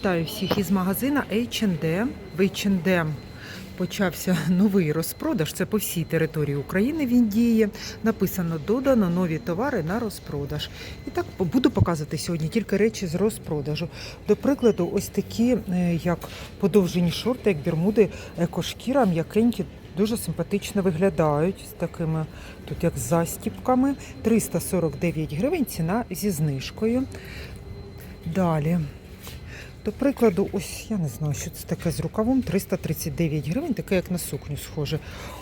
Вітаю всіх із магазина H&M. В H&M почався новий розпродаж. Це по всій території України він діє. Написано додано нові товари на розпродаж. І так буду показувати сьогодні тільки речі з розпродажу. До прикладу, ось такі, е, як подовжені шорти, як бірмуди, екошкіра, м'якенькі. Дуже симпатично виглядають з такими тут як застіпками. 349 гривень ціна зі знижкою. Далі. До прикладу, ось я не знаю, що це таке з рукавом 339 гривень, таке як на сукню схоже.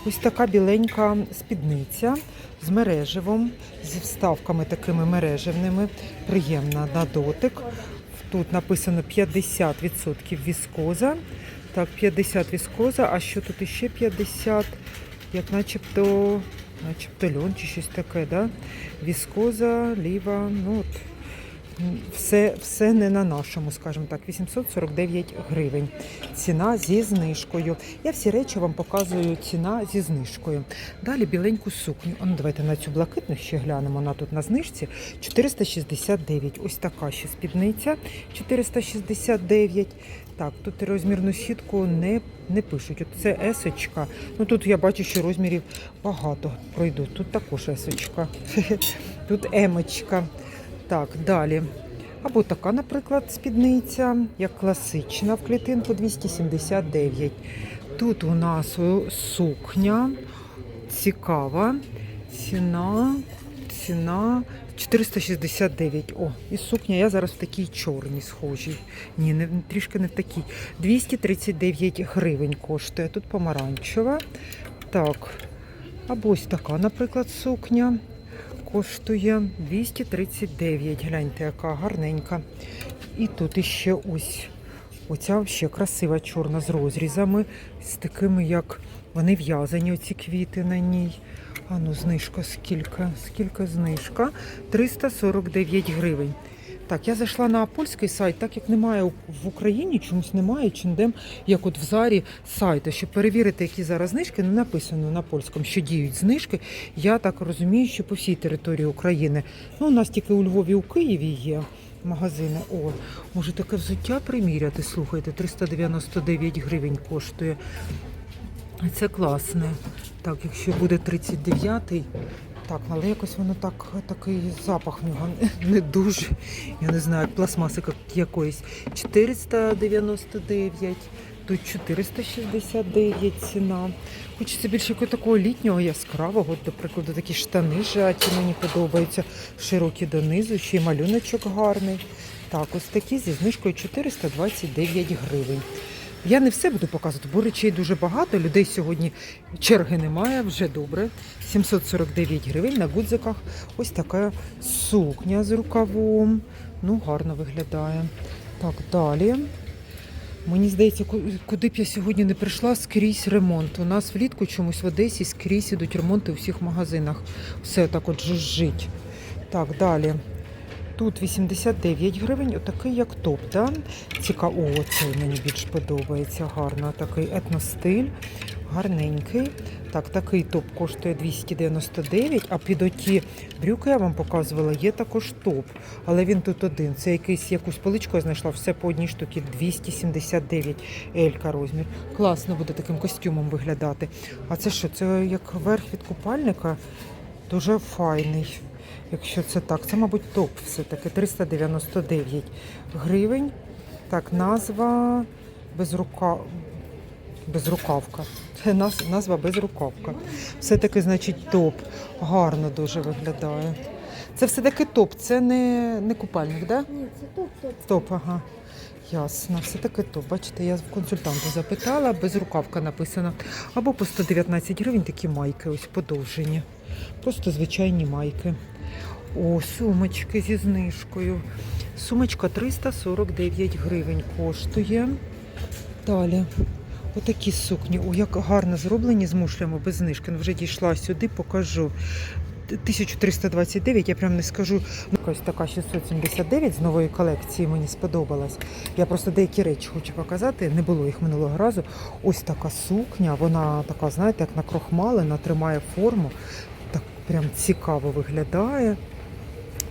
Ось така біленька спідниця з мереживом, зі вставками такими мережевними. Приємна на дотик. Тут написано 50% віскоза. Так, 50 віскоза, а що тут іще 50, як начебто, начебто льон чи щось таке, да? Віскоза, ліва, ну от все, все не на нашому, скажімо так, 849 гривень. Ціна зі знижкою. Я всі речі вам показую ціна зі знижкою. Далі біленьку сукню. Ну, давайте на цю блакитну ще глянемо. Вона тут на знижці 469. Ось така ще спідниця 469. Так, тут розмірну сітку не, не пишуть. От це есочка. Ну тут я бачу, що розмірів багато пройдуть. Тут також есочка. Тут емочка. Так, далі. Або така, наприклад, спідниця, як класична в клітинку 279. Тут у нас сукня цікава. Ціна, ціна 469. О, і сукня я зараз в такій чорній схожій. Ні, не, трішки не в такій. 239 гривень коштує. Тут помаранчева. Так. Або ось така, наприклад, сукня коштує 239. Гляньте, яка гарненька. І тут іще ось оця ще красива чорна з розрізами, з такими, як вони в'язані, оці квіти на ній. А ну, знижка скільки? Скільки знижка? 349 гривень. Так, я зайшла на польський сайт, так як немає в Україні, чомусь немає чендем, як от в зарі сайту, щоб перевірити, які зараз знижки, не написано на польському, що діють знижки. Я так розумію, що по всій території України. Ну, у нас тільки у Львові, у Києві є магазини. О, може таке взуття приміряти, слухайте, 399 гривень коштує. Це класне. Так, якщо буде 39-й, так, але якось воно так, такий запах в нього не- дуже. Я не знаю, пластмаси як- якоїсь. 499, тут 469 ціна. Хочеться більше такого літнього, яскравого. От, До прикладу, такі штани жаті мені подобаються. Широкі донизу, ще й малюночок гарний. Так, ось такі зі знижкою 429 гривень. Я не все буду показувати, бо речей дуже багато. Людей сьогодні черги немає, вже добре. 749 гривень на гудзиках. Ось така сукня з рукавом. Ну, гарно виглядає. Так, далі. Мені здається, куди б я сьогодні не прийшла, скрізь ремонт. У нас влітку чомусь в Одесі скрізь ідуть ремонти у всіх магазинах. Все так от жужжить. Так, далі. Тут 89 гривень, отакий як топ. Да? Цікаво, о, цей мені більш подобається. Гарно, такий етностиль, гарненький. Так, такий топ коштує 299, а під оті брюки я вам показувала, є також топ. Але він тут один. Це якийсь якусь поличку я знайшла, все по одній штуці 279 елька розмір. Класно буде таким костюмом виглядати. А це що? Це як верх від купальника? Дуже файний. Якщо це так, це, мабуть, топ все-таки 399 гривень. Так, назва безрука... безрукавка. Це наз- назва безрукавка. Все-таки, значить, топ. Гарно дуже виглядає. Це все-таки топ, це не, не купальник, так? Да? Ні, це топ топ. Ага. Ясно, все таки топ. Бачите, я в консультанта запитала, без рукавка написано. Або по 119 гривень такі майки, ось подовжені. Просто звичайні майки. О, сумочки зі знижкою. Сумочка 349 гривень коштує. Далі. Отакі сукні. О, як гарно зроблені з мушлями без знижки. Ну, вже дійшла сюди, покажу. 1329, я прям не скажу. Ну, Якась така 679 з нової колекції мені сподобалась. Я просто деякі речі хочу показати. Не було їх минулого разу. Ось така сукня, вона така, знаєте, як накрохмалена, тримає форму. Так прям цікаво виглядає.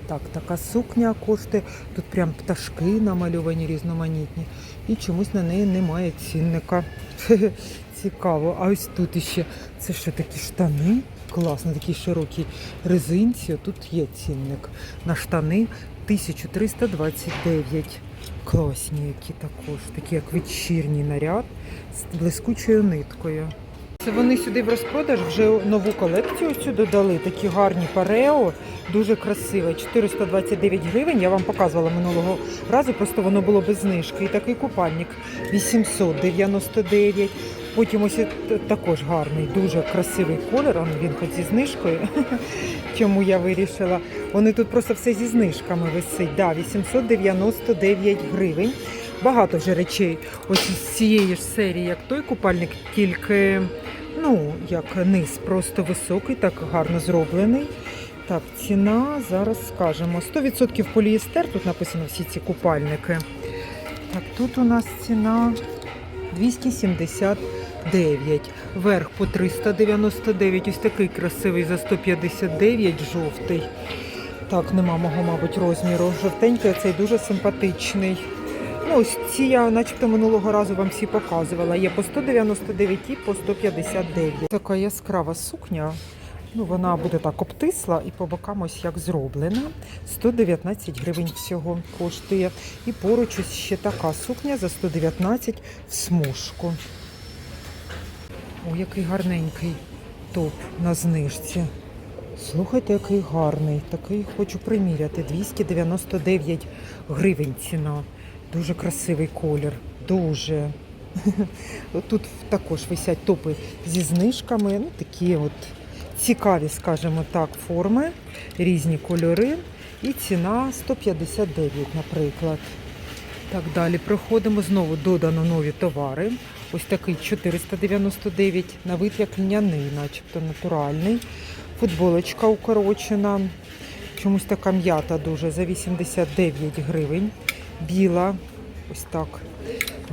Так, така сукня коштує. Тут прям пташки намальовані різноманітні. І чомусь на неї немає цінника. Цікаво. А ось тут іще це що такі штани? Класно, такі широкі резинці. Тут є цінник на штани 1329. Класні, які також, такі як вечірній наряд з блискучою ниткою. Це вони сюди в розпродаж вже нову колекцію цю додали. Такі гарні парео, дуже красиве. 429 гривень. Я вам показувала минулого разу, просто воно було без знижки. І такий купальник 899. Потім ось також гарний, дуже красивий колір. Він хоч зі знижкою. Чому я вирішила? Вони тут просто все зі знижками висить. Да, 899 гривень. Багато вже речей. Ось із цієї ж серії, як той купальник, тільки ну, як низ просто високий, так гарно зроблений. Так, ціна зараз скажемо. 100% поліестер, тут написано всі ці купальники. Так, тут у нас ціна 279. Верх по 399. Ось такий красивий за 159, жовтий. Так, нема мого, мабуть, розміру. Жовтенький, цей дуже симпатичний. Ну, ось ці я начебто минулого разу вам всі показувала. Є по 199 і по 159. Така яскрава сукня. Ну, вона буде так обтисла і по бокам ось як зроблена. 119 гривень всього коштує. І поруч ось ще така сукня за 119 в смужку. О, який гарненький топ на знижці. Слухайте, який гарний. Такий хочу приміряти. 299 гривень ціна. Дуже красивий колір. Дуже. Тут також висять топи зі знижками. Ну, такі от цікаві, скажімо так, форми, різні кольори. І ціна 159, наприклад. Так, далі проходимо. Знову додано нові товари. Ось такий 499 на вид як льняний, начебто натуральний. Футболочка укорочена. Чомусь така м'ята дуже за 89 гривень. Біла. Ось так.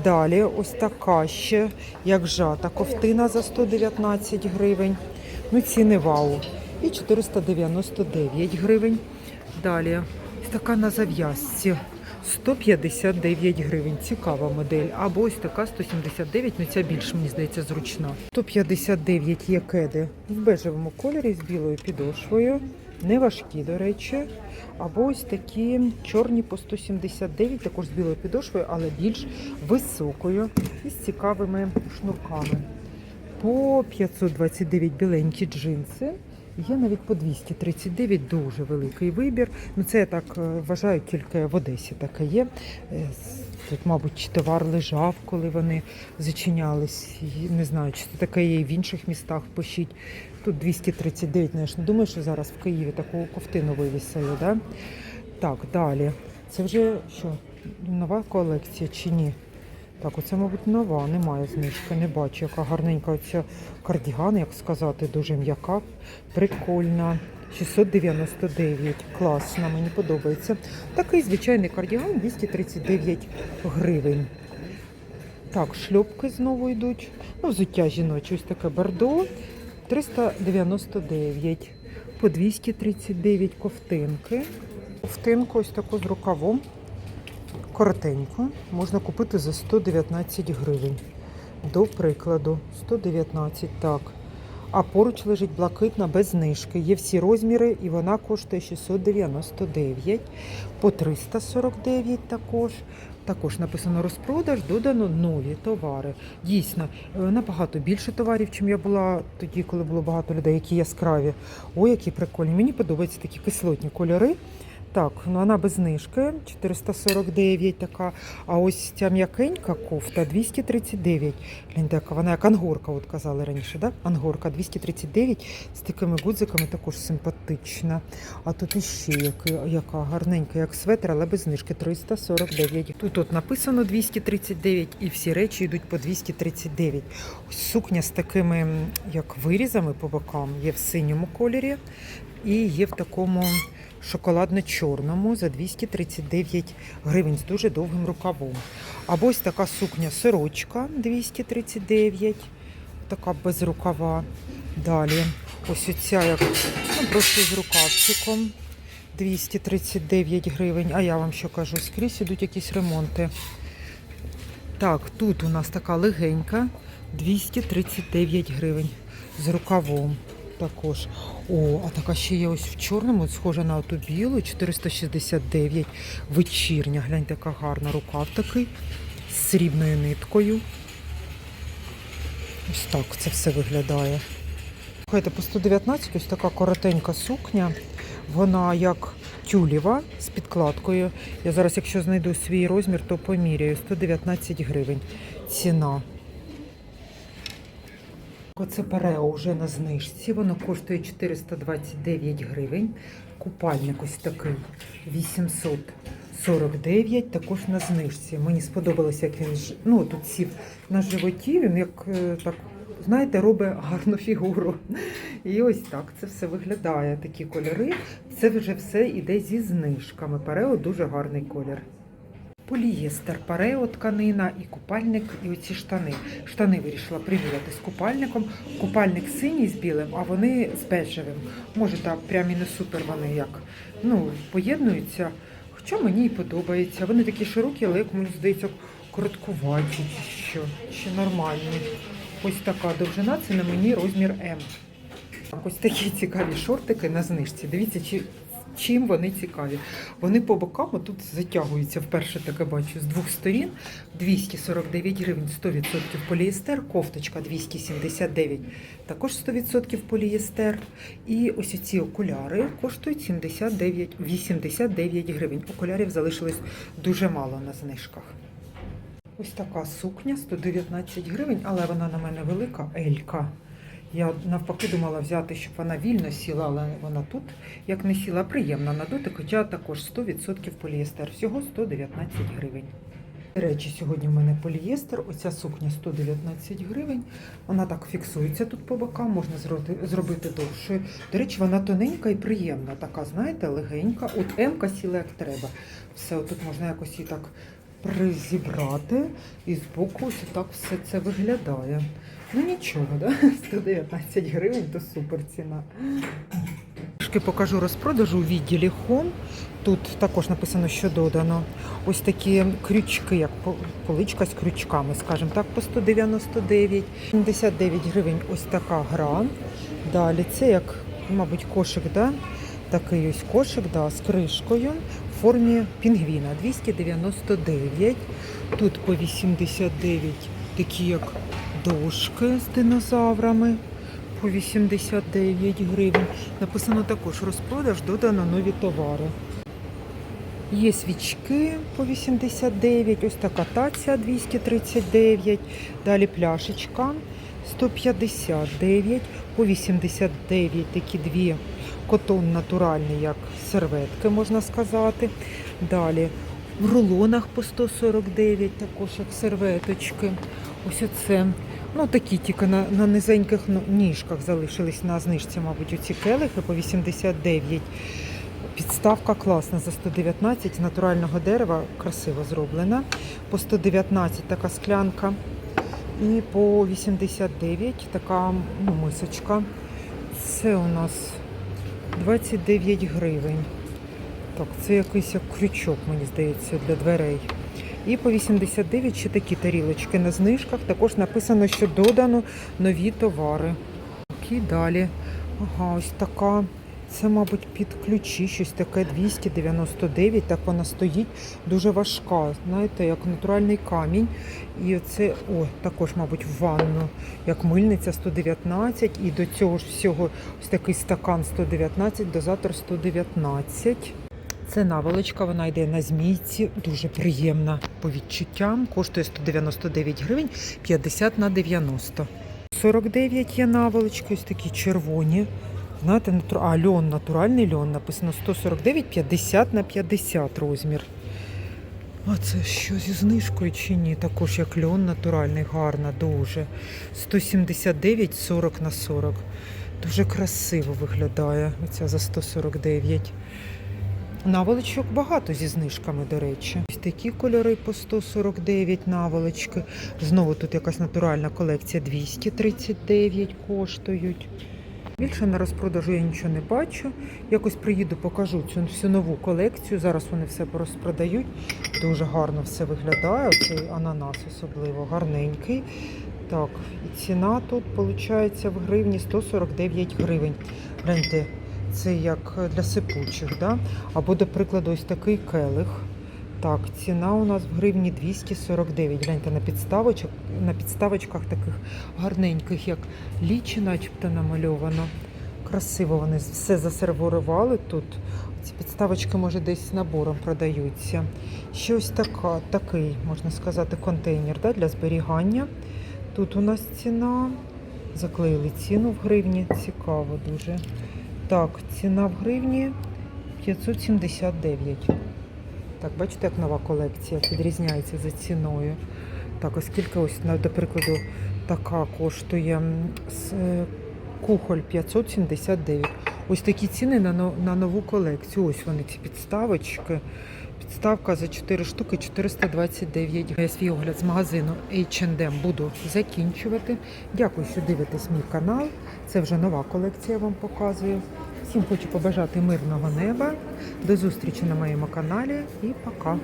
Далі ось така ще, як жата ковтина за 119 гривень. Ну, ціни вау. І 499 гривень. Далі ось така на зав'язці. 159 гривень. Цікава модель. Або ось така 179, ну ця більш, мені здається, зручна. 159 є кеди в бежевому кольорі з білою підошвою. Не важкі, до речі. Або ось такі чорні по 179, також з білою підошвою, але більш високою і з цікавими шнурками. По 529 біленькі джинси. Є навіть по 239 дуже великий вибір. Ну це я так е, вважаю, тільки в Одесі таке є. Е, Тут, мабуть, товар лежав, коли вони зачинялись. Не знаю, чи це таке є і в інших містах. Пишіть. Тут 239, ну, не думаю, що зараз в Києві таку ковтину вивісили. Да? Так, далі. Це вже що, нова колекція чи ні? Так, оце, мабуть, нова, немає знижки, не бачу, яка гарненька оця кардіган, як сказати, дуже м'яка, прикольна. 699, класна, мені подобається. Такий звичайний кардіган 239 гривень. Так, шльопки знову йдуть. Ну, взуття жіноче, ось таке бордо. 399 по 239 ковтинки. Ковтинку ось таку з рукавом. Коротеньку можна купити за 119 гривень. До прикладу, 119, так. А поруч лежить блакитна без знижки. Є всі розміри, і вона коштує 699 по 349 також. Також написано розпродаж, додано нові товари. Дійсно, е, набагато більше товарів, чим я була тоді, коли було багато людей, які яскраві. Ой, які прикольні. Мені подобаються такі кислотні кольори. Так, ну вона без знижки 449 така. А ось ця м'якенька кофта 239. Гляньте, яка вона як ангорка, от казали раніше, да? Ангорка 239 з такими гудзиками також симпатична. А тут іще яка, яка гарненька, як светр, але без знижки 349. Тут от написано 239 і всі речі йдуть по 239. Ось сукня з такими як вирізами по бокам є в синьому кольорі і є в такому шоколадно-чорному за 239 гривень з дуже довгим рукавом. Або ось така сукня сорочка 239, така без рукава. Далі ось оця як ну, просто з рукавчиком 239 гривень. А я вам що кажу, скрізь ідуть якісь ремонти. Так, тут у нас така легенька 239 гривень з рукавом. Також. О, а така ще є ось в чорному, схожа на оту білу, 469 вечірня. Глянь, така гарна рукав такий з срібною ниткою. Ось так це все виглядає. Слухайте, по 119 ось така коротенька сукня. Вона як тюлєва з підкладкою. Я зараз, якщо знайду свій розмір, то поміряю. 119 гривень. Ціна. Оце парео вже на знижці. Воно коштує 429 гривень. Купальник ось такий 849, також на знижці. Мені сподобалося, як він ну, тут сів на животі. Він як е, так, знаєте, робить гарну фігуру. І ось так це все виглядає. Такі кольори. Це вже все іде зі знижками. Парео дуже гарний колір. Полієстер, парео тканина і купальник, і оці штани. Штани вирішила приміряти з купальником. Купальник синій з білим, а вони з бежевим. Може, так прям і не супер вони як ну, поєднуються. Хоча мені і подобається. Вони такі широкі, але як мені здається, короткуваті чи що, чи нормальні. Ось така довжина, це на мені розмір М. Ось такі цікаві шортики на знижці. Дивіться, чи, чим вони цікаві. Вони по бокам тут затягуються, вперше таке бачу, з двох сторін. 249 гривень, 100% полієстер, кофточка 279, також 100% полієстер. І ось ці окуляри коштують 79, 89 гривень. Окулярів залишилось дуже мало на знижках. Ось така сукня 119 гривень, але вона на мене велика, Елька. Я навпаки думала взяти, щоб вона вільно сіла, але вона тут, як не сіла, приємна на дотик, хоча також 100% полієстер. Всього 119 гривень. До Речі, сьогодні в мене полієстер. Оця сукня 119 гривень. Вона так фіксується тут по бокам, можна зробити довше. До речі, вона тоненька і приємна, така, знаєте, легенька. От М-ка сіла як треба. Все, тут можна якось її так призібрати. І збоку ось так все це виглядає. Ну нічого, да? 119 гривень то супер ціна. Трішки покажу розпродажу у відділі Home. Тут також написано, що додано. Ось такі крючки, як поличка з крючками, скажімо так, по 199. 79 гривень ось така гра. Далі це як, мабуть, кошик, да? такий ось кошик да, з кришкою в формі пінгвіна. 299. Тут по 89 такі як дошки з динозаврами по 89 гривень. Написано також розпродаж, додано нові товари. Є свічки по 89, ось така тація 239, далі пляшечка 159, по 89 такі дві котон натуральні, як серветки, можна сказати. Далі в рулонах по 149, також як серветочки. Ось оце. Ну, такі тільки на, на низеньких ну, ніжках залишились на знижці, мабуть, оці келихи по 89. Підставка класна за 119 з натурального дерева, красиво зроблена. По 119 така склянка. І по 89 така ну, мисочка. Це у нас 29 гривень. Так, це якийсь як крючок, мені здається, для дверей. І по 89 ще такі тарілочки на знижках. Також написано, що додано нові товари. І далі. Ага, ось така. Це, мабуть, під ключі, щось таке 299, так вона стоїть дуже важка, знаєте, як натуральний камінь. І це, о, також, мабуть, в ванну, як мильниця 119, і до цього ж всього ось такий стакан 119, дозатор 119. Це наволочка, вона йде на змійці, дуже приємна по відчуттям. Коштує 199 гривень, 50 на 90. 49 є наволочки, ось такі червоні. Знаєте, натур... а льон, натуральний льон, написано 149, 50 на 50 розмір. А це що зі знижкою чи ні? Також як льон натуральний, гарна, дуже. 179, 40 на 40. Дуже красиво виглядає. Оця за 149. Наволочок багато зі знижками, до речі. Ось такі кольори по 149 наволочки. Знову тут якась натуральна колекція 239 коштують. Більше на розпродажу я нічого не бачу. Якось приїду, покажу цю всю нову колекцію. Зараз вони все розпродають. Дуже гарно все виглядає. Цей ананас особливо гарненький. Так, і ціна тут виходить в гривні 149 гривень. Гляньте, це як для сипучих, да? або, до прикладу, ось такий келих. Так, ціна у нас в гривні 249. Гляньте на підставочок, на підставочках таких гарненьких, як лічі, начебто намальовано. Красиво вони все засервурували тут. Ці підставочки, може, десь набором продаються. Ще ось така, такий, можна сказати, контейнер да, для зберігання. Тут у нас ціна. Заклеїли ціну в гривні. Цікаво дуже. Так, ціна в гривні 579. Так, бачите, як нова колекція підрізняється за ціною. Так, оскільки ось, до прикладу, така коштує е, кухоль 579. Ось такі ціни на нову колекцію. Ось вони, ці підставочки. Підставка за 4 штуки 429. Я свій огляд з магазину H&M буду закінчувати. Дякую, що дивитесь мій канал. Це вже нова колекція, вам показую. Всім хочу побажати мирного неба. До зустрічі на моєму каналі і пока.